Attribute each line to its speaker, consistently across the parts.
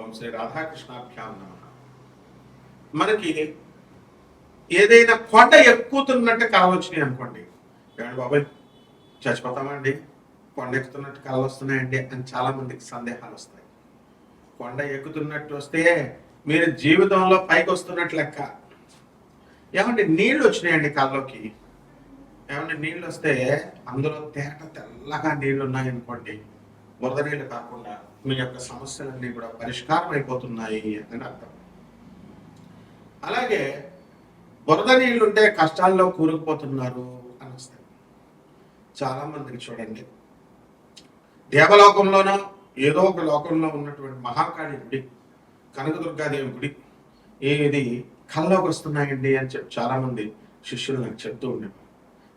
Speaker 1: ఓం శ్రీ రాధాకృష్ణాభ్యాం నమ. మనకి ఏదైనా కొండ ఎక్కుతున్నట్టు కలవచ్చినాయి అనుకోండి. ఏమండి బాబాయ్ చచ్చిపోతామండి. కొండ ఎక్కుతున్నట్టు కాలు వస్తున్నాయండి అని చాలా మందికి సందేహాలు వస్తాయి. కొండ ఎక్కుతున్నట్టు వస్తే మీరు జీవితంలో పైకి వస్తున్నట్టు లెక్క. ఏమంటే నీళ్ళు వచ్చినాయండి కళ్ళలోకి? ఏమంటే నీళ్ళు వస్తే అందులో తేట తెల్లగా నీళ్ళు ఉన్నాయనుకోండి. బురద నీళ్ళు కాకుండా మీ యొక్క సమస్యలన్నీ కూడా పరిష్కారం అయిపోతున్నాయి అని అర్థం. అలాగే బురద నీళ్ళుంటే కష్టాల్లో కూరుకుపోతున్నారు అని వస్తాయి. చాలా మందికి చూడండి. దేవలోకంలోనో ఏదో ఒక లోకంలో ఉన్నటువంటి మహాకాళి గుడి కనకదుర్గాదేవి గుడి ఇది కల్లోకి వస్తున్నాయండి అని చెప్పి చాలామంది శిష్యులు నాకు చెప్తూ ఉండేవారు.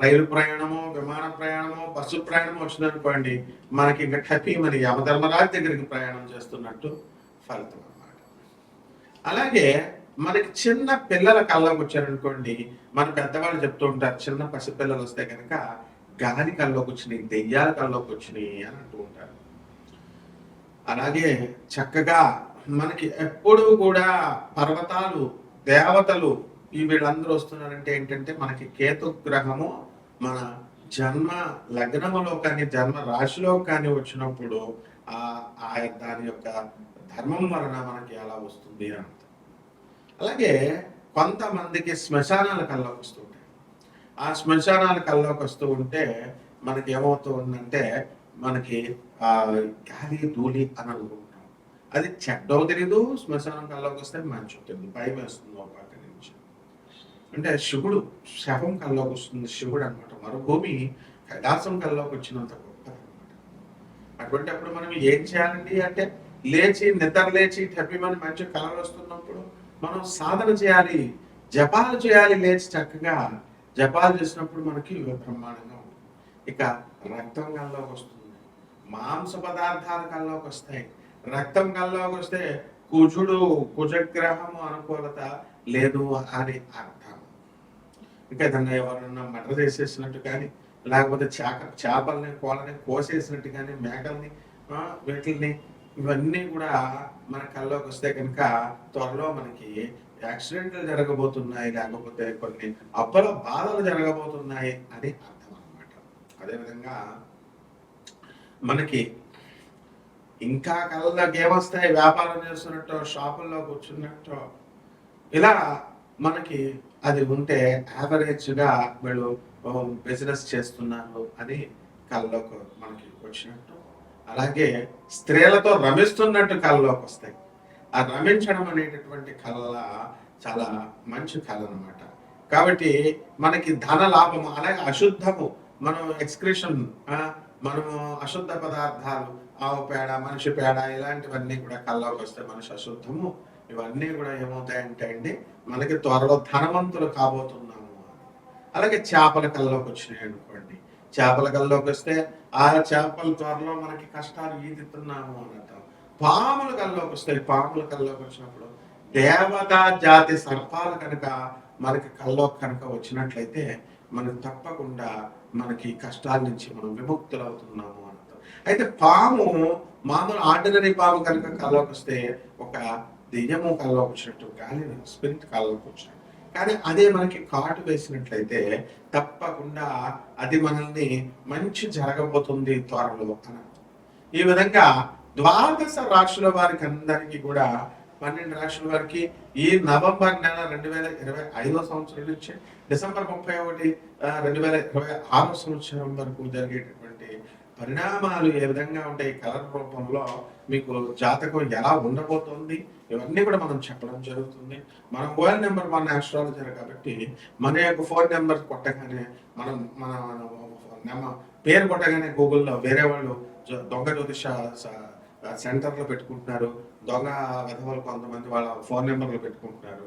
Speaker 1: రైలు ప్రయాణము విమాన ప్రయాణము బస్సు ప్రయాణం వచ్చిందనుకోండి మనకి ఇంకా కపి మరి యమధర్మరాజు దగ్గరికి ప్రయాణం చేస్తున్నట్టు ఫలితం అన్నమాట. అలాగే మనకి చిన్న పిల్లల కళ్ళకు వచ్చారనుకోండి మన పెద్దవాళ్ళు చెప్తూ ఉంటారు చిన్న పసిపిల్లలు వస్తే కనుక గాలి కల్లోకి వచ్చినాయి దెయ్యాల కల్లోకి వచ్చినాయి అని అంటూ ఉంటారు. అలాగే చక్కగా మనకి ఎప్పుడూ కూడా పర్వతాలు దేవతలు ఈ వీళ్ళందరూ వస్తున్నారంటే ఏంటంటే మనకి కేతు గ్రహము మన జన్మ లగ్నములో కానీ జన్మ రాశిలో కానీ వచ్చినప్పుడు ఆ ఆ దాని యొక్క ధర్మం వలన మనకి ఎలా వస్తుంది అని అలాగే కొంతమందికి శ్మశానాల కల్లోకి వస్తుంటాయి ఆ శ్మశానాల కల్లోకి వస్తూ ఉంటే మనకి ఏమవుతూ ఉందంటే మనకి ఆ గాలి ధూళి అని అనుకుంటాం అది చెడ్డో తెలీదు శ్మశానం కల్లోకి వస్తే మంచి తెలియదు భయం వేస్తుంది ఒక అంటే శివుడు శవం కల్లోకి వస్తుంది శివుడు అనమాట మరుభూమి కైలాసం కల్లోకి వచ్చినంత గొప్ప అనమాట అటువంటి అప్పుడు మనం ఏం చేయాలండి అంటే లేచి నిద్ర లేచి టెప్పిమని మంచి కళలు వస్తున్నప్పుడు మనం సాధన చేయాలి జపాలు చేయాలి లేచి చక్కగా. జపాలు చేసినప్పుడు మనకి బ్రహ్మాండంగా ఉంటుంది. ఇక రక్తం కల్లోకి వస్తుంది. మాంస పదార్థాల కల్లోకి వస్తాయి. రక్తం కల్లోకి వస్తే కుజుడు కుజగ్రహము అనుకూలత లేదు అని అర్థం ఇంకా దాన్ని ఎవరన్నా మర్డర్ చేసేసినట్టు కానీ లేకపోతే చేక చేపల్ని కోళ్ళని కోసేసినట్టు కానీ మేకల్ని వీటిల్ని ఇవన్నీ కూడా మన కల్లోకి వస్తే కనుక త్వరలో మనకి యాక్సిడెంట్లు జరగబోతున్నాయి లేకపోతే కొన్ని అప్పల బాధలు జరగబోతున్నాయి అని అర్థం అనమాట అదేవిధంగా మనకి ఇంకా కళ్ళకి ఏమొస్తాయి? వ్యాపారం చేస్తున్నట్టు షాపుల్లో కూర్చున్నట్టు ఇలా మనకి అది ఉంటే యావరేజ్గా వీళ్ళు బిజినెస్ చేస్తున్నారు అని కళ్ళలోకి మనకి వచ్చినట్టు. అలాగే స్త్రీలతో రమిస్తున్నట్టు కళ్ళలోకి వస్తాయి. ఆ రమించడం అనేటటువంటి కళ చాలా మంచి కళ అనమాట కాబట్టి మనకి ధన లాభము అలాగే అశుద్ధము. మనం ఎక్స్క్రిషన్ మనము అశుద్ధ పదార్థాలు ఆవు పేడ మనిషి పేడ ఇలాంటివన్నీ కూడా కళ్ళలోకి వస్తే మనిషి అశుద్ధము. ఇవన్నీ కూడా ఏమవుతాయంటే అండి మనకి త్వరలో ధనవంతులు కాబోతున్నాము అలాగే చేపల కల్లోకి వచ్చినాయి అనుకోండి. చేపల కల్లోకి వస్తే ఆ చేపల త్వరలో మనకి కష్టాలు ఈదుతున్నాము అని అంటాం పాముల కల్లోకి వస్తాయి పాముల కల్లోకి వచ్చినప్పుడు దేవతా జాతి సర్పాలు కనుక మనకి కల్లోకి కనుక వచ్చినట్లయితే మనం తప్పకుండా మనకి కష్టాల నుంచి మనం విముక్తులు అవుతున్నాము అని అయితే పాము మామూలు ఆర్డినరీ పాము కనుక కల్లోకి వస్తే ఒక దెయ్యము కళ్ళలోకి వచ్చినట్టు కానీ స్పిరిట్ కళ్ళలోకి వచ్చినట్టు. కానీ అదే మనకి కాటు వేసినట్లయితే తప్పకుండా అది మనల్ని మంచి జరగబోతుంది త్వరలో అని ఈ విధంగా ద్వాదశ రాశుల వారికి అందరికీ కూడా పన్నెండు రాష్ట్రుల వారికి ఈ నవంబర్ నెల రెండు వేల ఇరవై ఐదో సంవత్సరం నుంచి డిసెంబర్ ముప్పై ఒకటి రెండు వేల ఇరవై ఆరో సంవత్సరం వరకు జరిగే పరిణామాలు ఏ విధంగా ఉంటాయి? కలర్ రూపంలో మీకు జాతకం ఎలా ఉండబోతోంది? ఇవన్నీ కూడా మనం చెప్పడం జరుగుతుంది. మన మొబైల్ నెంబర్ మన ఆస్ట్రాలజర్ కాబట్టి మన యొక్క ఫోన్ నెంబర్ కొట్టగానే మనం మన పేరు కొట్టగానే గూగుల్లో వేరే వాళ్ళు దొంగ జ్యోతిష సెంటర్లో పెట్టుకుంటున్నారు. దొంగ విధవలు కొంతమంది వాళ్ళ ఫోన్ నెంబర్లు పెట్టుకుంటున్నారు.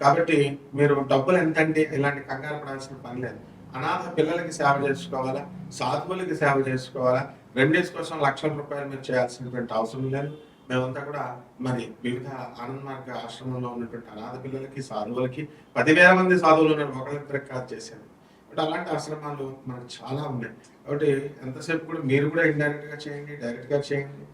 Speaker 1: కాబట్టి మీరు డబ్బులు ఎంతండి? ఇలాంటి కంగారు పడాల్సిన పని లేదు. అనాథ పిల్లలకి సేవ చేసుకోవాలా? సాధువులకి సేవ చేసుకోవాలా? రెమెడీస్ కోసం లక్షల రూపాయలు మీరు చేయాల్సినటువంటి అవసరం లేదు. మేమంతా కూడా మరి వివిధ ఆనంద మార్గ ఆశ్రమంలో ఉన్నటువంటి అనాథ పిల్లలకి సాధువులకి పదివేల మంది సాధువులు ఉన్నారు ఒకరిద్దరికి కాదు చేశారు బట్ అలాంటి ఆశ్రమాలు మనకు చాలా ఉన్నాయి. కాబట్టి ఎంతసేపు కూడా మీరు కూడా ఇండైరెక్ట్గా చేయండి డైరెక్ట్గా చేయండి.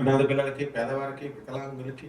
Speaker 1: అనాథ పిల్లలకి పేదవారికి వికలాంగులకి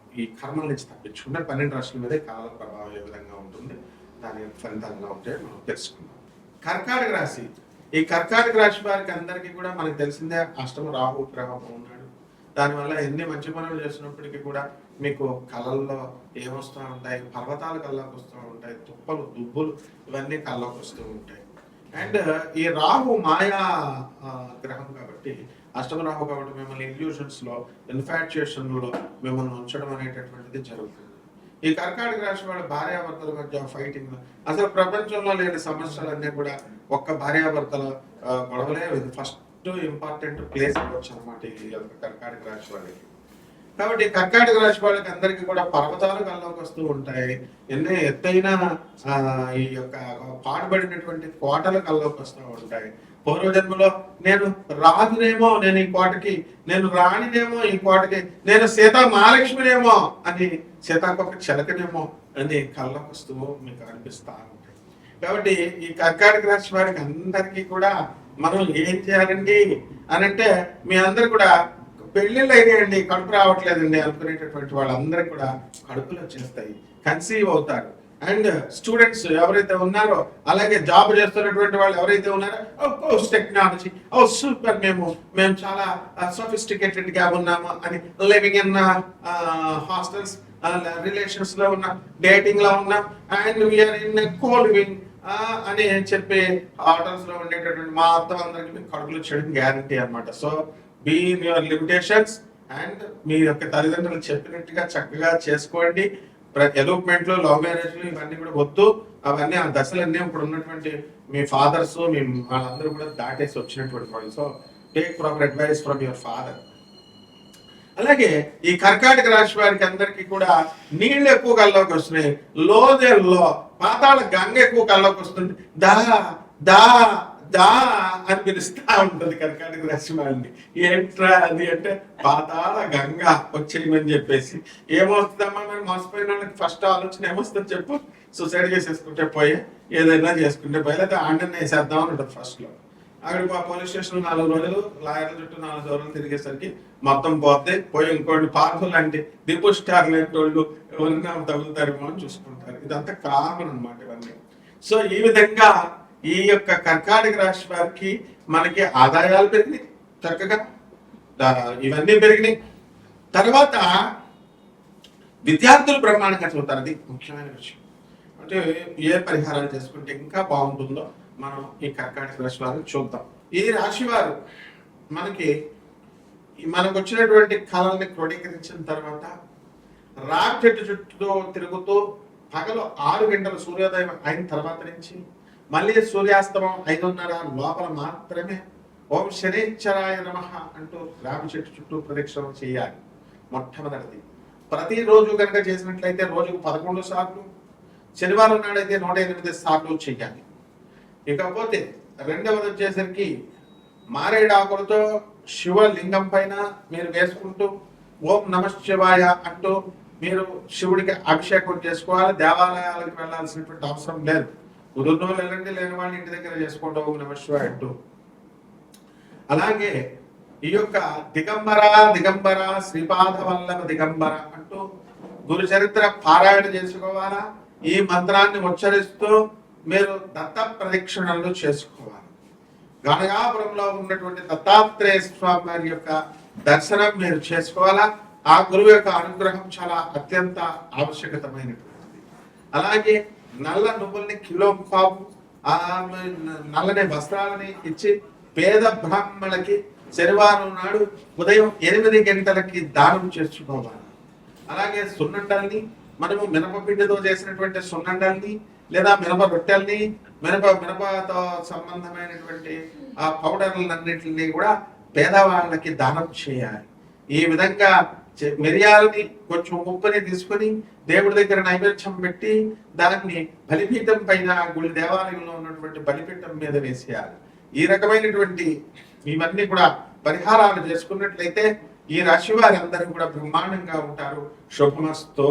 Speaker 1: ఈ కర్మల నుంచి తప్పించుకుంటే పన్నెండు రాష్ట్రాల మీదే కాల ప్రభావం ఏ విధంగా ఉంటుంది? దాని ఫలితాలు ఎలా ఉంటాయో మనం తెలుసుకుందాం. కర్కాటక రాశి. ఈ కర్కాటక రాశి వారికి అందరికీ కూడా మనకు తెలిసిందే అష్టమ రాహు గ్రహం ఉన్నాడు. దానివల్ల ఎన్ని మంచి పనులు చేసినప్పటికీ కూడా మీకు కళల్లో ఏమొస్తూ ఉంటాయి? పర్వతాలు కళ్ళకు వస్తూ ఉంటాయి. తుప్పలు దుబ్బులు ఇవన్నీ కళ్ళకు వస్తూ ఉంటాయి. అండ్ ఈ రాహు మాయా గ్రహం కాబట్టి అష్టమరాహు కాబట్టి మిమ్మల్ని ఇల్యూషన్స్లో మిమ్మల్ని ఉంచడం అనేటటువంటిది జరుగుతుంది. ఈ కర్కాటక రాశి వాళ్ళ భార్యాభర్తల మధ్య ఫైటింగ్ అసలు ప్రపంచంలో లేని సమస్యలన్నీ కూడా ఒక్క భార్యాభర్తల గొడవలే. ఫస్ట్ ఇంపార్టెంట్ ప్లేస్ ఇవ్వచ్చు అనమాట ఈ యొక్క కర్కాటక రాశి వాళ్ళకి. కాబట్టి కర్కాటక రాశి వాళ్ళకి అందరికీ కూడా పర్వతాలు కల్లోకి వస్తూ ఉంటాయి. ఎన్నో ఎత్తైన ఈ యొక్క పాడుబడినటువంటి కోటలు కల్లోకి వస్తూ ఉంటాయి. పూర్వజన్మలో నేను రాజునేమో నేను ఈ కోటకి నేను రాణినేమో ఈ కోటకి నేను సీతా మహాలక్ష్మినేమో అని సీతాకొక చిలకనేమో అని కళ్ళకు వస్తూ మీకు అనిపిస్తా ఉంటాయి. కాబట్టి ఈ కర్కాటక రాశి వారికి అందరికీ కూడా మనం ఏం చేయాలండి? అని అంటే మీ అందరు కూడా పెళ్ళిళ్ళు అయినాయండి కడుపు రావట్లేదండి అనుకునేటటువంటి వాళ్ళందరూ కూడా కడుపులు వచ్చేస్తాయి కన్సీవ్ అవుతారు. అండ్ స్టూడెంట్స్ ఎవరైతే ఉన్నారో అలాగే జాబ్ చేస్తున్నటువంటి వాళ్ళు ఎవరైతే ఉన్నారో పోస్ట్ టెక్నాలజీ ఓ సూపర్ మేము మేము చాలా సోఫిస్టికేటెడ్గా ఉన్నాము అని లివింగ్ ఇన్ హాస్టల్స్ రిలేషన్స్లో ఉన్నాం డేటింగ్లో ఉన్నాం. And we are in co living అని చెప్పి హోటల్స్లో ఉండేటటువంటి మా అత్త అందరికి కడుపులు చేయడం గ్యారంటీ అనమాట so be in your limitations and మీ యొక్క తల్లిదండ్రులు చెప్పినట్టుగా చక్కగా చేసుకోండి. ఎలోప్మెంట్లో లవ్ మ్యారేజ్ ఇవన్నీ కూడా వద్దు. అవన్నీ ఆ దశలన్నీ ఇప్పుడు ఉన్నటువంటి మీ ఫాదర్స్ మీ వాళ్ళందరూ కూడా దాటేసి వచ్చినటువంటి వాళ్ళు. So take proper advice from your father అలాగే ఈ కర్కాటక రాశి వారికి అందరికీ కూడా నీళ్ళు ఎక్కువ కల్లోకి వస్తున్నాయి. లోదేల్లో పాతాళ గంగ ఎక్కువ కళ్ళకు వస్తుంది. దా దా దా అని పిలుస్తా ఉంటది కర్కాటక రాశి వాళ్ళని ఏంట్రా అది అంటే పాతాళ గంగా వచ్చేయమని చెప్పేసి. ఏమొస్తుందమ్మా మేము మోసపోయిన వాళ్ళకి ఫస్ట్ ఆలోచన ఏమొస్తుంది చెప్పు. సూసైడ్ చేసేసుకుంటే పోయి ఏదైనా చేసుకుంటే పోయి లేకపోతే ఆండని వేసేద్దాం అని ఉంటుంది ఫస్ట్లో. అక్కడ మా పోలీస్ స్టేషన్ నాలుగు రోజులు లాయర్ల చుట్టూ నాలుగు రోజులు తిరిగేసరికి మొత్తం పోతే పోయి ఇంకోటి పార్కులు అంటే దిపు స్టార్ లాంటి వాళ్ళు ఎవరైనా తగులుతారేమో అని చూసుకుంటారు. ఇదంతా కామన్ అనమాట ఇవన్నీ. సో ఈ విధంగా ఈ యొక్క కర్కాటక రాశి వారికి మనకి ఆదాయాలు పెరిగినాయి చక్కగా. ఇవన్నీ పెరిగినాయి. తర్వాత విద్యార్థులు బ్రహ్మాండంగా చదువుతారు అది ముఖ్యమైన విషయం. అంటే ఏ పరిహారాలు చేసుకుంటే ఇంకా బాగుంటుందో మనం ఈ కర్కాటక రాశి వారిని చూద్దాం. ఈ రాశి వారు మనకి ఈ మనకు వచ్చినటువంటి కళల్ని క్రోడీకరించిన తర్వాత రాక్ చెట్టు చుట్టూ తిరుగుతూ పగలు ఆరు గంటల సూర్యోదయం అయిన తర్వాత నుంచి మళ్ళీ సూర్యాస్తమం ఐదున్నర లోపల మాత్రమే. ఓం శనేశ్వరాయ నమ అంటూ రావి చెట్టు చుట్టూ ప్రదక్షిణం చేయాలి మొట్టమొదటిది. ప్రతిరోజు కనుక చేసినట్లయితే రోజుకు పదకొండు సార్లు శనివారం నాడైతే నూట ఎనిమిది సార్లు చేయాలి. ఇకపోతే రెండవది వచ్చేసరికి మారేడాకులతో శివలింగం పైన మీరు వేసుకుంటూ ఓం నమ శివాయ అంటూ మీరు శివుడికి అభిషేకం చేసుకోవాలి దేవాలయాలకు వెళ్ళాల్సినటువంటి అవసరం లేదు. కుదురునో వెళ్ళండి లేని వాళ్ళ ఇంటి దగ్గర చేసుకోండి నమశివ అంటూ. అలాగే ఈ యొక్క దిగంబర దిగంబర శ్రీపాద వల్లభ దిగంబర అంటూ గురు చరిత్ర పారాయణ చేసుకోవాలా? ఈ మంత్రాన్ని ఉచ్చరిస్తూ మీరు దత్త ప్రదక్షిణలు చేసుకోవాలి. గణగాపురంలో ఉన్నటువంటి దత్తాత్రేయ స్వామి వారి యొక్క దర్శనం మీరు చేసుకోవాలా? ఆ గురువు యొక్క అనుగ్రహం చాలా అత్యంత ఆవశ్యకతమైనటువంటిది. అలాగే నల్ల నువ్వుల్ని కిలో పాపు నల్లని వస్త్రాలని ఇచ్చి పేద బ్రాహ్మణులకి శనివారం నాడు ఉదయం ఎనిమిది గంటలకి దానం చేసుకోవాలి అలాగే సున్నండల్ని మనము మినపపిండితో చేసినటువంటి సున్నండల్ని లేదా మినప రొట్టెల్ని మినప మినపతో సంబంధమైనటువంటి ఆ పౌడర్లన్నింటినీ కూడా పేదవాళ్ళకి దానం చేయాలి. ఈ విధంగా మిరియాలని కొంచెం ఉప్పుని తీసుకొని దేవుడి దగ్గర నైవేద్యం పెట్టి దాన్ని బలిపీఠం పైన గుడి దేవాలయంలో ఉన్నటువంటి బలిపీఠం మీద వేసేయాలి. ఈ రకమైనటువంటి ఇవన్నీ కూడా పరిహారాలు చేసుకున్నట్లయితే ఈ రాశి వారి అందరూ కూడా బ్రహ్మాండంగా ఉంటారు. శుభమస్తో.